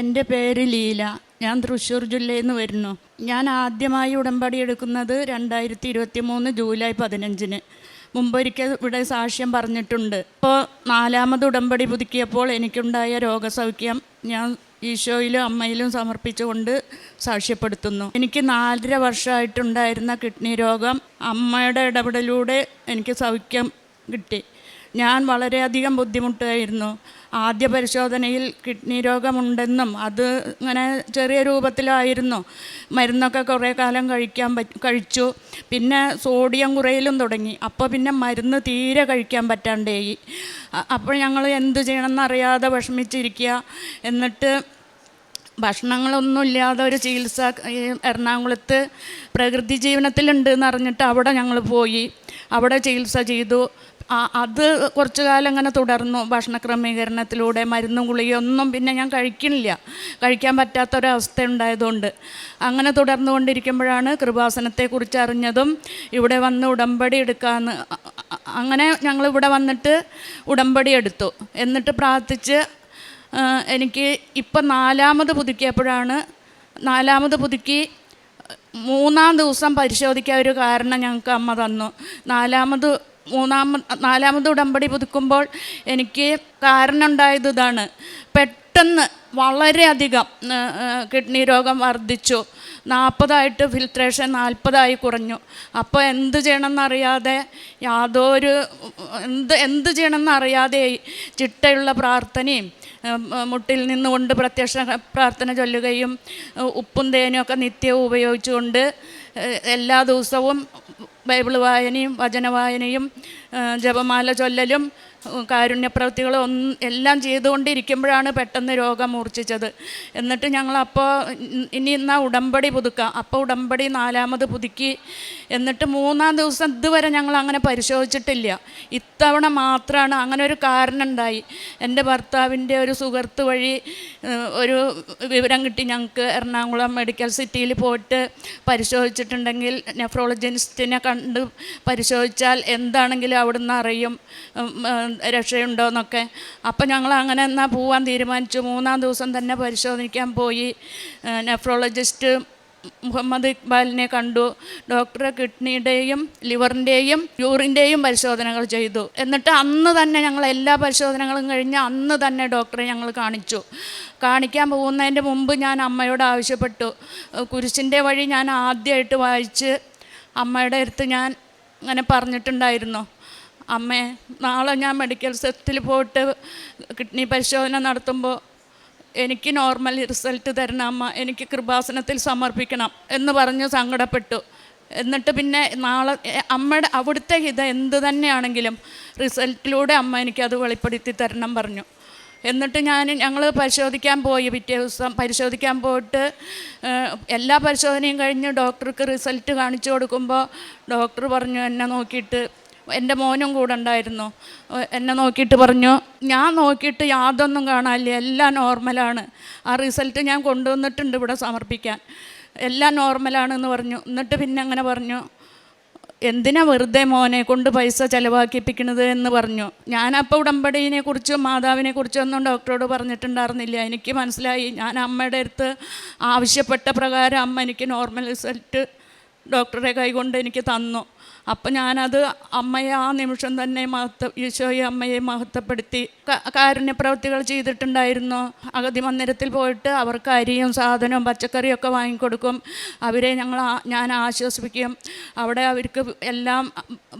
എന്റെ പേര് ലീല. ഞാൻ തൃശ്ശൂർ ജില്ലയിൽ നിന്ന് വരുന്നു. ഞാൻ ആദ്യമായി ഉടമ്പടി എടുക്കുന്നത് രണ്ടായിരത്തി ഇരുപത്തി മൂന്ന് ജൂലൈ പതിനഞ്ചിന്. മുമ്പൊരിക്കൽ ഇവിടെ സാക്ഷ്യം പറഞ്ഞിട്ടുണ്ട്. ഇപ്പോൾ നാലാമത് ഉടമ്പടി പുതുക്കിയപ്പോൾ എനിക്കുണ്ടായ രോഗസൗഖ്യം ഞാൻ ഈശോയിലും അമ്മയിലും സമർപ്പിച്ചുകൊണ്ട് സാക്ഷ്യപ്പെടുത്തുന്നു. എനിക്ക് നാലര വർഷമായിട്ടുണ്ടായിരുന്ന കിഡ്നി രോഗം അമ്മയുടെ ഇടപെടലൂടെ എനിക്ക് സൗഖ്യം കിട്ടി. ഞാൻ വളരെയധികം ബുദ്ധിമുട്ടായിരുന്നു. ആദ്യ പരിശോധനയിൽ കിഡ്നി രോഗമുണ്ടെന്നും അത് ഇങ്ങനെ ചെറിയ രൂപത്തിലായിരുന്നു. മരുന്നൊക്കെ കുറേ കാലം കഴിക്കാൻ കഴിച്ചു. പിന്നെ സോഡിയം കുറയിലും തുടങ്ങി. അപ്പോൾ പിന്നെ മരുന്ന് തീരെ കഴിക്കാൻ പറ്റാണ്ടേയി. അപ്പോൾ ഞങ്ങൾ എന്ത് ചെയ്യണമെന്ന് അറിയാതെ വിഷമിച്ചിരിക്കുക എന്നിട്ട് ഭക്ഷണങ്ങളൊന്നും ഇല്ലാതെ ഒരു ചികിത്സ എറണാകുളത്ത് പ്രകൃതി ജീവനത്തിലുണ്ട് എന്ന് അറിഞ്ഞിട്ട് അവിടെ ഞങ്ങൾ പോയി. അവിടെ ചികിത്സ ചെയ്തു. അത് കുറച്ചു കാലം അങ്ങനെ തുടർന്നു. ഭക്ഷണ ക്രമീകരണത്തിലൂടെ മരുന്നും ഗുളികയൊന്നും പിന്നെ ഞാൻ കഴിക്കണില്ല കഴിക്കാൻ പറ്റാത്തൊരവസ്ഥ ഉണ്ടായതുകൊണ്ട്. അങ്ങനെ തുടർന്നു കൊണ്ടിരിക്കുമ്പോഴാണ് കൃപാസനത്തെക്കുറിച്ച് അറിഞ്ഞതും ഇവിടെ വന്ന് ഉടമ്പടി എടുക്കാമെന്ന് അങ്ങനെ ഞങ്ങൾ ഇവിടെ വന്നിട്ട് ഉടമ്പടി എടുത്തു. എന്നിട്ട് പ്രാർത്ഥിച്ച് എനിക്ക് ഇപ്പം നാലാമത് പുതുക്കിയപ്പോഴാണ് നാലാമത് പുതുക്കി മൂന്നാം ദിവസം പരിശോധിക്കാൻ ഒരു കാരണം ഞങ്ങൾക്ക് അമ്മ തന്നു. നാലാമത് മൂന്നാമത് നാലാമത് ഉടമ്പടി പുതുക്കുമ്പോൾ എനിക്ക് കാരണം ഉണ്ടായത് ഇതാണ്. പെട്ടെന്ന് വളരെയധികം കിഡ്നി രോഗം വർദ്ധിച്ചു. നാൽപ്പതായിട്ട് ഫിൽട്രേഷൻ നാൽപ്പതായി കുറഞ്ഞു. അപ്പോൾ എന്ത് ചെയ്യണമെന്നറിയാതെ യാതൊരു എന്ത് എന്ത് ചെയ്യണമെന്നറിയാതെ ചിട്ടയുള്ള പ്രാർത്ഥനയും മുട്ടിൽ നിന്നുകൊണ്ട് പ്രത്യക്ഷ പ്രാർത്ഥന ചൊല്ലുകയും ഉപ്പും തേനും ഒക്കെ നിത്യവും ഉപയോഗിച്ചുകൊണ്ട് എല്ലാ ദിവസവും ബൈബിൾ വായനയും വചന വായനയും ജപമാല ചൊല്ലലും കാരുണ്യപ്രവൃത്തികളും ഒന്ന് എല്ലാം ചെയ്തുകൊണ്ടിരിക്കുമ്പോഴാണ് പെട്ടെന്ന് രോഗം മൂർച്ഛിച്ചത്. എന്നിട്ട് ഞങ്ങളപ്പോൾ ഇനി ഇന്നാ ഉടമ്പടി പുതുക്കാം. അപ്പോൾ ഉടമ്പടി നാലാമത് പുതുക്കി. എന്നിട്ട് മൂന്നാം ദിവസം ഇതുവരെ ഞങ്ങൾ അങ്ങനെ പരിശോധിച്ചിട്ടില്ല. ഇത്തവണ മാത്രമാണ് അങ്ങനെ ഒരു കാരണം ഉണ്ടായി എന്റെ ഭർത്താവിന്റെ ഒരു സുഹൃത്ത് വഴി ഒരു വിവരം കിട്ടി. ഞങ്ങൾക്ക് എറണാകുളം മെഡിക്കൽ സിറ്റിയിൽ പോയിട്ട് പരിശോധിച്ചിട്ടുണ്ടെങ്കിൽ നെഫ്രോളജിസ്റ്റിനെ കണ്ട് പരിശോധിച്ചാൽ എന്താണെങ്കിലും അവിടുന്ന് അറിയും രക്ഷയുണ്ടോയെന്നൊക്കെ അപ്പം ഞങ്ങൾ അങ്ങനെ എന്നാൽ പോവാൻ തീരുമാനിച്ചു. മൂന്നാം ദിവസം തന്നെ പരിശോധിക്കാൻ പോയി. നെഫ്രോളജിസ്റ്റ് മുഹമ്മദ് ഇക്ബാലിനെ കണ്ടു. ഡോക്ടറെ കിഡ്നിയുടെയും ലിവറിന്റെയും യൂറിന്റെയും പരിശോധനകൾ ചെയ്തു. എന്നിട്ട് അന്ന് തന്നെ ഞങ്ങൾ എല്ലാ പരിശോധനകളും കഴിഞ്ഞ് അന്ന് തന്നെ ഡോക്ടറെ ഞങ്ങൾ കാണിച്ചു. കാണിക്കാൻ പോകുന്നതിന്റെ മുമ്പ് ഞാൻ അമ്മയോട് ആവശ്യപ്പെട്ടു. കുരിശിന്റെ വഴി ഞാൻ ആദ്യമായിട്ട് വായിച്ച് അമ്മയുടെ അടുത്ത് ഞാൻ അങ്ങനെ പറഞ്ഞിട്ടുണ്ടായിരുന്നു. അമ്മേ നാളെ ഞാൻ മെഡിക്കൽ സെറ്റിൽ പോയിട്ട് കിഡ്നി പരിശോധന നടത്തുമ്പോൾ എനിക്ക് നോർമൽ റിസൾട്ട് തരണം അമ്മ. എനിക്ക് കൃപാസനത്തിൽ സമർപ്പിക്കണം എന്ന് പറഞ്ഞ് സങ്കടപ്പെട്ടു. എന്നിട്ട് പിന്നെ നാളെ അമ്മയുടെ അവിടുത്തെ ഹിത എന്ത് തന്നെയാണെങ്കിലും റിസൾട്ടിലൂടെ അമ്മ എനിക്കത് വെളിപ്പെടുത്തി തരണം പറഞ്ഞു. എന്നിട്ട് ഞാൻ ഞങ്ങൾ പരിശോധിക്കാൻ പോയി പിറ്റേ ദിവസം. പരിശോധിക്കാൻ പോയിട്ട് എല്ലാ പരിശോധനയും കഴിഞ്ഞ് ഡോക്ടർക്ക് റിസൾട്ട് കാണിച്ചു കൊടുക്കുമ്പോൾ ഡോക്ടർ പറഞ്ഞു എന്നെ നോക്കിയിട്ട് എന്റെ മോനും കൂടെ ഉണ്ടായിരുന്നു. എന്നെ നോക്കിയിട്ട് പറഞ്ഞു ഞാൻ നോക്കിയിട്ട് യാതൊന്നും കാണാനില്ല എല്ലാം നോർമലാണ് ആ റിസൾട്ട് ഞാൻ കൊണ്ടുവന്നിട്ടുണ്ട് ഇവിടെ സമർപ്പിക്കാൻ. എല്ലാം നോർമലാണെന്ന് പറഞ്ഞു. എന്നിട്ട് പിന്നെ അങ്ങനെ പറഞ്ഞു എന്തിനാ വെറുതെ മോനെ കൊണ്ട് പൈസ ചിലവാക്കിപ്പിക്കണത് എന്ന് പറഞ്ഞു. ഞാനപ്പോൾ ഉടമ്പടിയെ കുറിച്ചും മാതാവിനെ കുറിച്ചും ഒന്നും ഡോക്ടറോട് പറഞ്ഞിട്ടുണ്ടായിരുന്നില്ല. എനിക്ക് മനസ്സിലായി. ഞാൻ അമ്മയുടെ അടുത്ത് ആവശ്യപ്പെട്ട പ്രകാരം അമ്മ എനിക്ക് നോർമൽ റിസൾട്ട് ഡോക്ടറെ കൈകൊണ്ട് എനിക്ക് തന്നു. അപ്പം ഞാനത് അമ്മയെ ആ നിമിഷം തന്നെ മഹത്വ ഈശോയെ അമ്മയെ മഹത്വപ്പെടുത്തി കാരുണ്യപ്രവൃത്തികൾ ചെയ്തിട്ടുണ്ടായിരുന്നു. അഗതി മന്ദിരത്തിൽ പോയിട്ട് അവർക്ക് അരിയും സാധനവും പച്ചക്കറിയും ഒക്കെ വാങ്ങിക്കൊടുക്കും. അവരെ ഞങ്ങൾ ഞാൻ ആശ്വസിപ്പിക്കും. അവിടെ അവർക്ക് എല്ലാം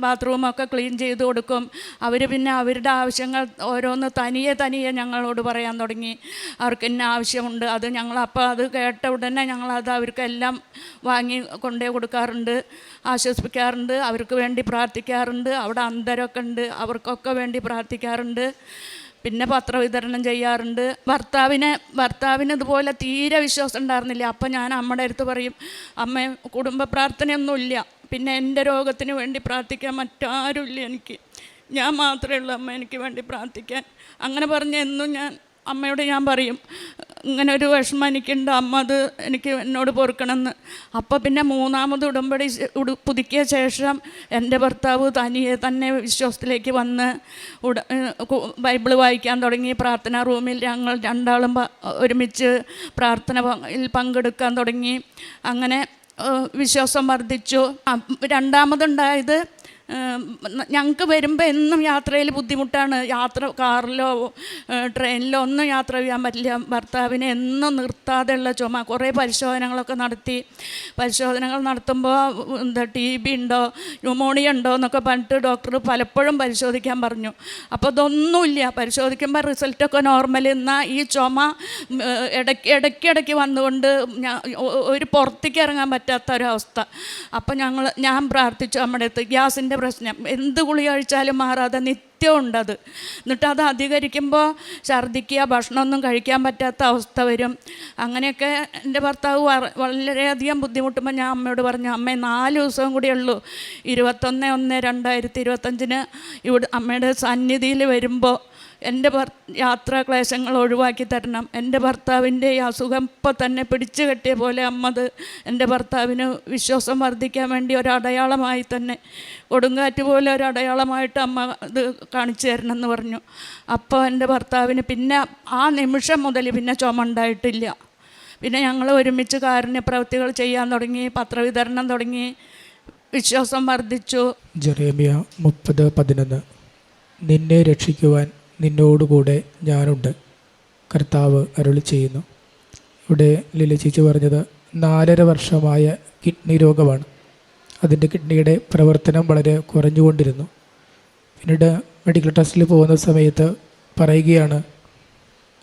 ബാത്റൂമൊക്കെ ക്ലീൻ ചെയ്ത് കൊടുക്കും. അവർ പിന്നെ അവരുടെ ആവശ്യങ്ങൾ ഓരോന്ന് തനിയെ തനിയെ ഞങ്ങളോട് പറയാൻ തുടങ്ങി. അവർക്ക് ഇന്ന ആവശ്യമുണ്ട് അത് ഞങ്ങൾ അപ്പോൾ അത് കേട്ട ഉടനെ ഞങ്ങളത് അവർക്കെല്ലാം വാങ്ങി കൊണ്ടേ കൊടുക്കാറുണ്ട് ആശ്വസിപ്പിക്കാറുണ്ട്. അവർക്ക് വേണ്ടി പ്രാർത്ഥിക്കാറുണ്ട് അവിടെ അന്തരമൊക്കെ ഉണ്ട് അവർക്കൊക്കെ വേണ്ടി പ്രാർത്ഥിക്കാറുണ്ട്. പിന്നെ പത്രവിതരണം ചെയ്യാറുണ്ട്. ഭർത്താവിനെ ഭർത്താവിന് ഇതുപോലെ തീരെ വിശ്വാസം ഉണ്ടായിരുന്നില്ല. അപ്പം ഞാൻ അമ്മയുടെ അടുത്ത് പറയും അമ്മ കുടുംബ പ്രാർത്ഥനയൊന്നുമില്ല. പിന്നെ എന്റെ രോഗത്തിന് വേണ്ടി പ്രാർത്ഥിക്കാൻ മറ്റാരുമില്ല എനിക്ക്. ഞാൻ മാത്രമേ ഉള്ളൂ അമ്മ എനിക്ക് വേണ്ടി പ്രാർത്ഥിക്കാൻ. അങ്ങനെ പറഞ്ഞ് എന്നും ഞാൻ അമ്മയോട് ഞാൻ പറയും ഇങ്ങനെ ഒരു വിഷമം എനിക്കുണ്ട് അമ്മ അത് എനിക്ക് എന്നോട് പൊറുക്കണമെന്ന്. അപ്പോൾ പിന്നെ മൂന്നാമത് ഉടമ്പടി ഉടു- പുതുക്കിയ ശേഷം എന്റെ ഭർത്താവ് തനിയെ തന്നെ വിശ്വാസത്തിലേക്ക് വന്ന് ഉട ബൈബിൾ വായിക്കാൻ തുടങ്ങി. പ്രാർത്ഥനാ റൂമിൽ ഞങ്ങൾ രണ്ടാളും ഒരുമിച്ച് പ്രാർത്ഥനയിൽ പങ്കെടുക്കാൻ തുടങ്ങി. അങ്ങനെ വിശ്വാസം വർദ്ധിച്ചു. രണ്ടാമതുണ്ടായത് ഞങ്ങൾക്ക് വരുമ്പോൾ എന്നും യാത്രയിൽ ബുദ്ധിമുട്ടാണ്. യാത്ര കാറിലോ ട്രെയിനിലോ ഒന്നും യാത്ര ചെയ്യാൻ പറ്റില്ല. ഭർത്താവിനെ എന്നും നിർത്താതെയുള്ള ചുമ. കുറേ പരിശോധനകളൊക്കെ നടത്തി. പരിശോധനകൾ നടത്തുമ്പോൾ എന്താ ടി ബി ഉണ്ടോ ന്യൂമോണിയ ഉണ്ടോ എന്നൊക്കെ പറഞ്ഞിട്ട് ഡോക്ടർ പലപ്പോഴും പരിശോധിക്കാൻ പറഞ്ഞു. അപ്പോൾ ഇതൊന്നുമില്ല പരിശോധിക്കുമ്പോൾ റിസൾട്ടൊക്കെ നോർമൽ എന്നാൽ ഈ ചുമ ഇടയ്ക്ക് ഇടയ്ക്കിടയ്ക്ക് വന്നുകൊണ്ട് ഒരു പുറത്തേക്ക് ഇറങ്ങാൻ പറ്റാത്ത ഒരവസ്ഥ അപ്പോൾ ഞങ്ങൾ ഞാൻ പ്രാർത്ഥിച്ചു നമ്മുടെ അടുത്ത്. ഗ്യാസിന്റെ പ്രശ്നം. എന്ത് ഗുളി കഴിച്ചാലും മാറാതെ നിത്യം ഉണ്ടത് എന്നിട്ട് അത് അധികരിക്കുമ്പോൾ ഛർദ്ദിക്കുക ഭക്ഷണമൊന്നും കഴിക്കാൻ പറ്റാത്ത അവസ്ഥ വരും. അങ്ങനെയൊക്കെ എന്റെ ഭർത്താവ് വളരെയധികം ബുദ്ധിമുട്ടുമ്പോൾ ഞാൻ അമ്മയോട് പറഞ്ഞു അമ്മ നാല് ദിവസവും കൂടി ഉള്ളൂ. ഇരുപത്തൊന്ന് ഒന്ന് രണ്ടായിരത്തി ഇരുപത്തഞ്ചിന് ഇവിടെ അമ്മയുടെ സന്നിധിയിൽ വരുമ്പോൾ എന്റെ ഭർ യാത്രാ ക്ലേശങ്ങൾ ഒഴിവാക്കി തരണം. എന്റെ ഭർത്താവിന്റെ ഈ അസുഖം ഇപ്പം തന്നെ പിടിച്ചു കെട്ടിയ പോലെ അമ്മത് എന്റെ ഭർത്താവിന് വിശ്വാസം വർദ്ധിക്കാൻ വേണ്ടി ഒരടയാളമായി തന്നെ കൊടുങ്കാറ്റ് പോലെ ഒരടയാളമായിട്ട് അമ്മ ഇത് കാണിച്ചു തരണം എന്ന് പറഞ്ഞു. അപ്പോൾ എന്റെ ഭർത്താവിന് പിന്നെ ആ നിമിഷം മുതൽ പിന്നെ ചുമ ഉണ്ടായിട്ടില്ല പിന്നെ ഞങ്ങൾ ഒരുമിച്ച് കാരുണ്യ പ്രവൃത്തികൾ ചെയ്യാൻ തുടങ്ങി പത്രവിതരണം തുടങ്ങി വിശ്വാസം വർദ്ധിച്ചു. ജെറേമിയ മുപ്പത് പതിനൊന്ന്. നിന്നെ രക്ഷിക്കുവാൻ നിന്നോടുകൂടെ ഞാനുണ്ട്. കർത്താവ് അരുളി ചെയ്യുന്നു. ഇവിടെ ലില ചേച്ചി പറഞ്ഞത് നാലര വർഷമായ കിഡ്നി രോഗമാണ്. അതിന്റെ കിഡ്നിയുടെ പ്രവർത്തനം വളരെ കുറഞ്ഞുകൊണ്ടിരുന്നു. പിന്നീട് മെഡിക്കൽ ടെസ്റ്റിൽ പോകുന്ന സമയത്ത് പറയുകയാണ്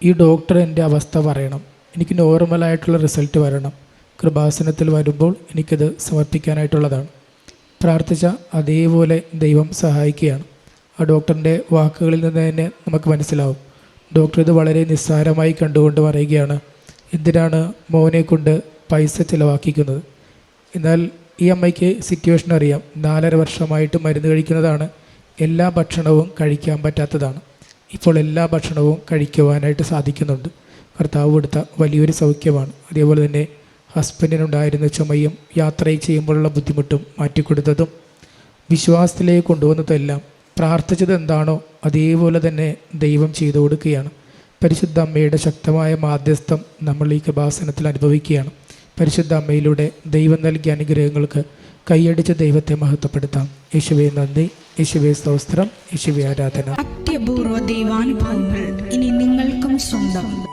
ഈ ഡോക്ടർ എന്റെ അവസ്ഥ പറയണം. എനിക്ക് നോർമലായിട്ടുള്ള റിസൾട്ട് വരണം. കൃപാസനത്തിൽ വരുമ്പോൾ എനിക്കത് സമർപ്പിക്കാനായിട്ടുള്ളതാണ്. പ്രാർത്ഥിച്ച അതേപോലെ ദൈവം സഹായിക്കുകയാണ്. ആ ഡോക്ടറിന്റെ വാക്കുകളിൽ നിന്ന് തന്നെ നമുക്ക് മനസ്സിലാവും. ഡോക്ടർ ഇത് വളരെ നിസ്സാരമായി കണ്ടുകൊണ്ട് പറയുകയാണ് എന്തിനാണ് മോനെ കൊണ്ട് പൈസ ചിലവാക്കിക്കുന്നത്? എന്നാൽ ഈ അമ്മയ്ക്ക് സിറ്റുവേഷൻ അറിയാം. നാലര വർഷമായിട്ട് മരുന്ന് കഴിക്കുന്നതാണ്. എല്ലാ ഭക്ഷണവും കഴിക്കാൻ പറ്റാത്തതാണ്. ഇപ്പോൾ എല്ലാ ഭക്ഷണവും കഴിക്കുവാനായിട്ട് സാധിക്കുന്നുണ്ട്. കർത്താവ് കൊടുത്ത വലിയൊരു സൗഖ്യമാണ്. അതേപോലെ തന്നെ ഹസ്ബൻഡിനുണ്ടായിരുന്ന ചുമയും യാത്ര ചെയ്യുമ്പോഴുള്ള ബുദ്ധിമുട്ടും മാറ്റിക്കൊടുത്തതും വിശ്വാസത്തിലേക്ക് കൊണ്ടുവന്നതെല്ലാം പ്രാർത്ഥിച്ചത് എന്താണോ അതേപോലെ തന്നെ ദൈവം ചെയ്തു കൊടുക്കുകയാണ്. പരിശുദ്ധ അമ്മയുടെ ശക്തമായ മാധ്യസ്ഥം നമ്മൾ ഈ കൃപാസനത്തിൽ അനുഭവിക്കുകയാണ്. പരിശുദ്ധ അമ്മയിലൂടെ ദൈവം നൽകിയ അനുഗ്രഹങ്ങൾക്ക് കൈയടിച്ച ദൈവത്തെ മഹത്വപ്പെടുത്താം. യേശുവെ നന്ദി യേശുവെ സ്തോത്രം യേശുവെ ആരാധന. അത്യപൂർവ ദൈവാനുഭവങ്ങൾ ഇനി നിങ്ങൾക്കും സ്വന്തം.